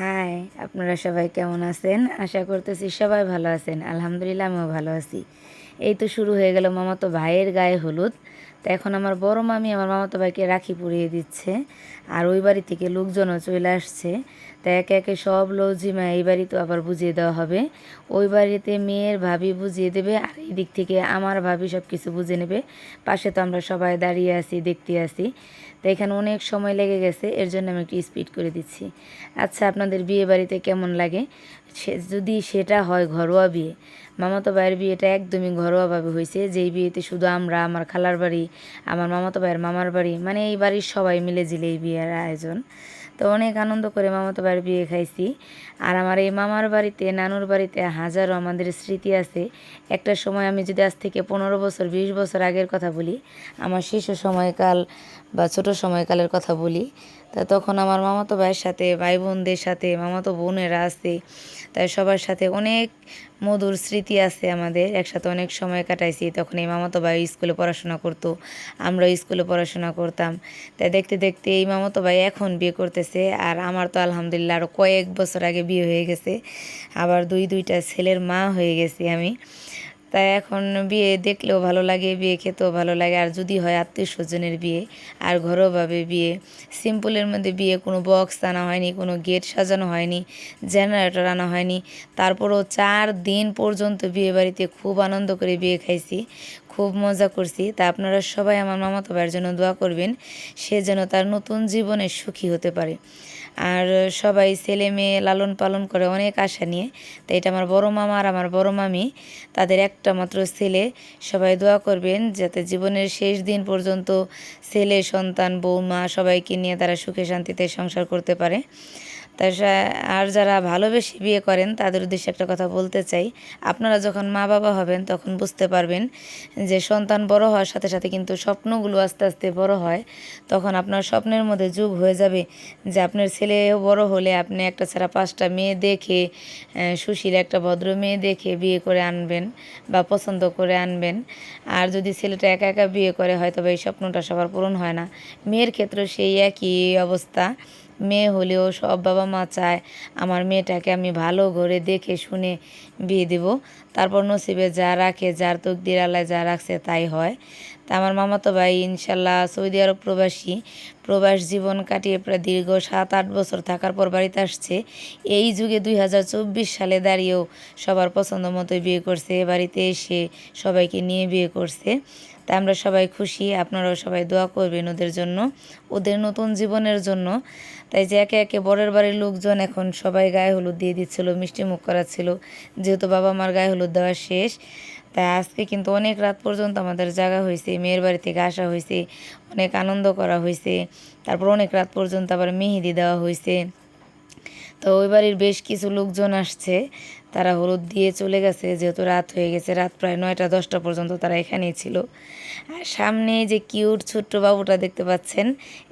High, আপনারা সবাই কেমন আছেন? আশা করতেছি সবাই ভালো আছেন। আলহামদুলিল্লাহ, আমিও ভালো আছি। এই তো শুরু হয়ে গেল মামা তো ভাইয়ের গায়ে হলুদ। তো এখন আমার বড় মামি আমার মামাতো ভাইকে রাখি পরিয়ে দিচ্ছে। আর ওই বাড়ি থেকে লোকজনও চলে আসছে। তা একে একে সব লৌজিমা এই বাড়ি তো আবার বুঝিয়ে দেওয়া হবে। ওই বাড়িতে মেয়ের ভাবি বুঝিয়ে দেবে আর এই দিক থেকে আমার ভাবি সব কিছু বুঝে নেবে। পাশে তো আমরা সবাই দাঁড়িয়ে আছি, দেখতে আছি। তো এখানে অনেক সময় লেগে গেছে, এর জন্য আমি একটু স্পিড করে দিচ্ছি। আচ্ছা আপনাদের বিয়ে বাড়িতে কেমন লাগে? সে যদি সেটা হয় ঘরোয়া বিয়ে, মামাতো ভাইয়ের বিয়েটা একদমই ঘরোয়াভাবে হয়েছে। যেই বিয়েতে শুধু আমরা, আমার খালার বাড়ি, আমার মামাতো ভাইয়ের মামার বাড়ি মানে এই বাড়ির সবাই মিলে জিলে এই বিয়ের আয়োজন। তো অনেক আনন্দ করে মামাতো ভাইয়ের বিয়ে খাইছি। আর আমার এই মামার বাড়িতে, নানুর বাড়িতে হাজারো আমাদের স্মৃতি আছে। একটা সময় আমি যদি আজ থেকে পনেরো বছর, বিশ বছর আগের কথা বলি, আমার শিশু সময়কাল বা ছোট সময়কালের কথা বলি তা তখন আমার মামাতো ভাইয়ের সাথে ভাই বোনদের সাথে, মামাতো বোনেরা আছে, তাই সবার সাথে অনেক মধুর স্মৃতি আছে আমাদের। একসাথে অনেক সময় কাটাইছি, তখন এই মামাতো ভাই স্কুলে পড়াশোনা করতো আমরা স্কুলে পড়াশোনা করতাম। তাই দেখতে দেখতে এই মামাতো ভাই এখন বিয়ে করতেছে, আর আমার তো আলহামদুলিল্লাহ আরও কয়েক বছর আগে বিয়ে হয়ে গেছে, আবার দুই দুইটা ছেলের মা হয়ে গেছি আমি। তাই এখন বিয়ে দেখলেও ভালো লাগে, বিয়ে খেতেও ভালো লাগে। আর যদি হয় আত্মীয় স্বজনের বিয়ে আর ঘরোয়াভাবে বিয়ে, সিম্পলের মধ্যে বিয়ে, কোনো বক্স আনা হয়নি, কোনো গেট সাজানো হয়নি, জেনারেটর আনা হয়নি, তারপরও চার দিন পর্যন্ত বিয়ে বাড়িতে খুব আনন্দ করে বিয়ে খাইছি, খুব মজা করছি। তা আপনারা সবাই আমার মামাতো ভাইয়ের জন্য দোয়া করবেন, সে যেন তার নতুন জীবনে সুখী হতে পারে। আর সবাই ছেলে মেয়ে লালন পালন করে অনেক আশা নিয়ে। তো এটা আমার বড় মামা আর আমার বড় মামি। তাদের একটা মাত্র ছেলে। সবাই দোয়া করবেন যাতে জীবনের শেষ দিন পর্যন্ত ছেলে, সন্তান বৌমা সবাইকে নিয়ে তারা সুখে শান্তিতে সংসার করতে পারে। তাই আর যারা ভালোবেসে বিয়ে করেন, তাদের উদ্দেশ্যে একটা কথা বলতে চাই। আপনারা যখন মা বাবা হবেন, তখন বুঝতে পারবেন যে সন্তান বড় হওয়ার সাথে সাথে কিন্তু স্বপ্নগুলো আস্তে আস্তে বড় হয়। তখন আপনার স্বপ্নের মধ্যে যুগ হয়ে যাবে যে আপনার ছেলেও বড় হলে আপনি একটা ছাড়া পাঁচটা মেয়ে দেখে সুশীল একটা ভদ্র মেয়ে দেখে বিয়ে করে আনবেন বা পছন্দ করে আনবেন। আর যদি ছেলেটা একা একা বিয়ে করে হয়তো এই স্বপ্নটা সবার পূরণ হয় না। মেয়ের ক্ষেত্রে সেই একই অবস্থা। মেয়ে হলেও সব বাবা মা চায় আমার মেয়েটাকে আমি ভালো ঘরে দেখে শুনে বিয়ে দেব। তারপর নসিবে যা রাখে, যার তকদির আল্লাহ যা রাখছে তাই হয়। তা আমার মামাতো ভাই ইনশাল্লাহ সৌদি আরব প্রবাসী। প্রবাস জীবন কাটিয়ে প্রায় দীর্ঘ সাত, আট বছর থাকার পর বাড়িতে আসছে। এই যুগে দুই হাজার চব্বিশ সালে দাঁড়িয়েও সবার পছন্দ মতোই বিয়ে করছে। বাড়িতে এসে সবাইকে নিয়ে বিয়ে করছে। তা আমরা সবাই খুশি, আপনারাও সবাই দোয়া করবেন ওদের জন্য, ওদের নতুন জীবনের জন্য। তাই যে একে একে বরের বাড়ির লোকজন এখন সবাই গায়ে হলুদ দিয়ে দিচ্ছিল, মিষ্টি মুখ করাচ্ছিল। যেহেতু বাবা মার গায়ে হলুদ দেওয়া শেষ তাই আজকে কিন্তু অনেক রাত পর্যন্ত আমাদের জায়গা হয়েছে মেয়ের বাড়ি থেকে আসা হয়েছে অনেক আনন্দ করা হয়েছে তারপর অনেক রাত পর্যন্ত আবার মেহেদি দেওয়া হয়েছে তো ওই বাড়ির বেশ কিছু লোকজন আসছে, তারা হলুদ দিয়ে চলে গেছে, যেহেতু রাত হয়ে গেছে, রাত প্রায় নয়টা, দশটা পর্যন্ত তারা এখানেই ছিল। আর সামনে যে কিউট ছোট্ট বাবুটা দেখতে পাচ্ছেন,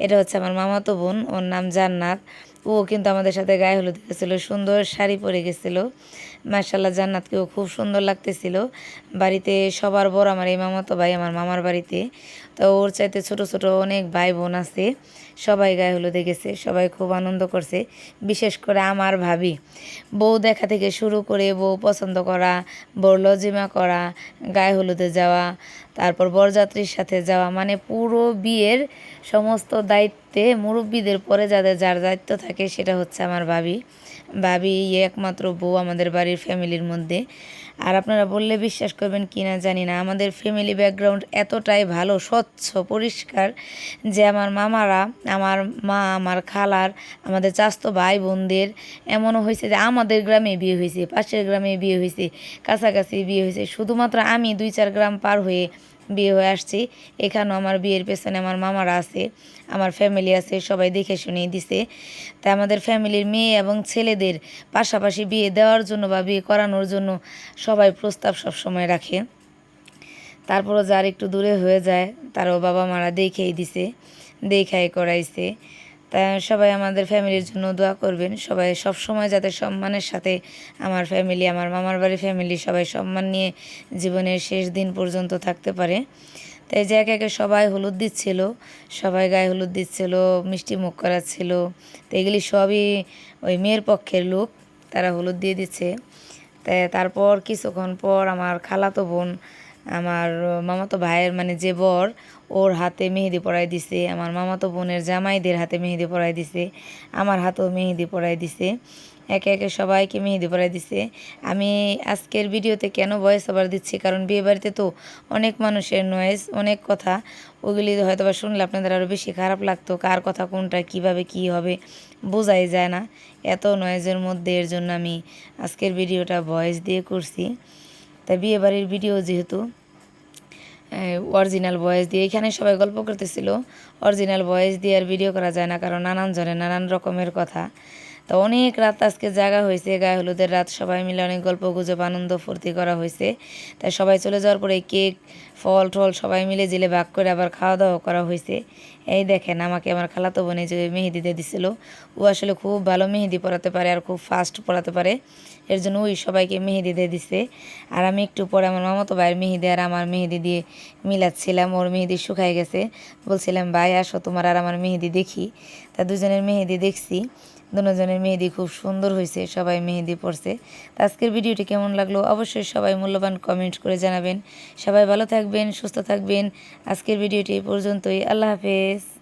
এটা হচ্ছে আমার মামাতো বোন, ওর নাম জান্নাত। ও কিন্তু আমাদের সাথে গায়ে হলুদ গেছিল, সুন্দর শাড়ি পরে গেছিল। মার্শাল্লাহ জান্নাতকেও খুব সুন্দর লাগতেছিল। বাড়িতে সবার বড় আমার এই মামাতো ভাই, আমার মামার বাড়িতে। তো ওর চাইতে ছোট ছোট অনেক ভাই বোন আছে, সবাই গায়ে হলুদে গেছে, সবাই খুব আনন্দ করছে। বিশেষ করে আমার ভাবি। বউ দেখা থেকে শুরু করে বউ পছন্দ করা, বউ লজিমা করা, গায়ে হলুদে যাওয়া তারপর বরযাত্রীর সাথে যাওয়া মানে পুরো বিয়ের সমস্ত দায়িত্বে মুরব্বীদের পরে যাদের যার দায়িত্ব থাকে সেটা হচ্ছে আমার ভাবি। ভাবি একমাত্র বউ আমাদের বাড়ির ফ্যামিলির মধ্যে। আর আপনারা বললে বিশ্বাস করবেন কি না জানি না, আমাদের ফ্যামিলি ব্যাকগ্রাউন্ড এতটাই ভালো, স্বচ্ছ, পরিষ্কার যে আমার মামারা, আমার মা, আমার খালার, আমাদের চাস্তো ভাই বোনদের এমনও হয়েছে যে আমাদের গ্রামে বিয়ে হয়েছে, পাশের গ্রামে বিয়ে হয়েছে, কাছাকাছি বিয়ে হয়েছে। শুধুমাত্র আমি দুই চার গ্রাম পার হয়ে বিয়ে হয়ে আসছি। এখানেও আমার বিয়ের পেছনে আমার মামারা আছে, আমার ফ্যামিলি আছে, সবাই দেখে শুনে দিছে। তাই আমাদের ফ্যামিলির মেয়ে এবং ছেলেদের পাশাপাশি বিয়ে দেওয়ার জন্য বা বিয়ে করানোর জন্য সবাই প্রস্তাব সবসময় রাখে। তারপরও যার একটু দূরে হয়ে যায়, তারও বাবা মারা দেখেই দিছে, দেখাই করাইছে। তা সবাই আমাদের ফ্যামিলির জন্য দোয়া করবেন। সবাই সব সময় যাতে সম্মানের সাথে আমার ফ্যামিলি, আমার মামার বাড়ির ফ্যামিলি সবাই সম্মান নিয়ে জীবনের শেষ দিন পর্যন্ত থাকতে পারে। তাই যে একে একে সবাই হলুদ দিচ্ছিল, সবাই গায়ে হলুদ দিচ্ছিল, মিষ্টি মুখ করাচ্ছিল। তো এগুলি সবই ওই মেয়ের পক্ষের লোক, তারা হলুদ দিয়ে দিচ্ছে। তাই তারপর, কিছুক্ষণ পর আমার খালাতো বোন আমার মামাতো ভাইয়ের মানে যে বর, ওর হাতে মেহেদি পরাই দিছে, আমার মামাতো বোনের জামাইদের হাতে মেহেদি পরাই দিছে, আমার হাতেও মেহেদি পরাই দিছে, একে একে সবাইকে মেহেদি পরাই দিছে। আমি আজকের ভিডিওতে কেন ভয়েস ওভার দিচ্ছি? কারণ বিয়ে বাড়িতে তো অনেক মানুষের নয়েজ অনেক কথা, ওগুলি হয়তো বা শুনলে আপনাদের আরও বেশি খারাপ লাগতো, কার কথা কোনটা, কীভাবে কি হবে, বোঝাই যায় না। এত নয়েজের মধ্যে এর জন্য আমি আজকের ভিডিওটা ভয়েস দিয়ে করছি। তাই বিয়ে বাড়ির ভিডিও যেহেতু অরিজিনাল ভয়েস দিয়ে এখানে সবাই গল্প করতেছিল। অরিজিনাল ভয়েস দিয়ে আর ভিডিও করা যায় না, কারণ নানান জনের নানান রকমের কথা। তো অনেক রাত আজকে জায়গা হয়েছে, গায়ে হলুদের রাত, সবাই মিলে অনেক গল্প, গুজব, আনন্দ, ফুর্তি করা হয়েছে। তাই সবাই চলে যাওয়ার পরে কেক, ফল, টল সবাই মিলে জেলে ভাগ করে আবার খাওয়া দাওয়া করা হয়েছে। এই দেখেন, আমাকে আমার খালাতো বোনে যে মেহেদি দিয়ে দিছিল, ও আসলে খুব ভালো মেহেদি পড়াতে পারে আর খুব ফাস্ট পড়াতে পারে। এর জন্য ওই সবাইকে মেহেদি দিয়ে দিছে। আর আমি একটু পরে আমার মামাতো ভাইয়ের মেহেদি আর আমার মেহেদি দিয়ে মিলাচ্ছিলাম, ওর মেহেদি শুকায় গেছে। বলছিলাম, ভাই, আসো তোমার আর আমার মেহেদি দেখি। তা দুজনের মেহেদি দেখছি। দুজনের মেহেদি খুব সুন্দর হয়েছে, সবাই মেহেদি পড়ছে তো আজকের ভিডিওটি কেমন লাগল অবশ্যই সবাই মূল্যবান কমেন্ট করে জানাবেন। সবাই ভালো থাকবেন, সুস্থ থাকবেন। আজকের ভিডিওটি এই পর্যন্তই, আল্লাহ হাফেজ।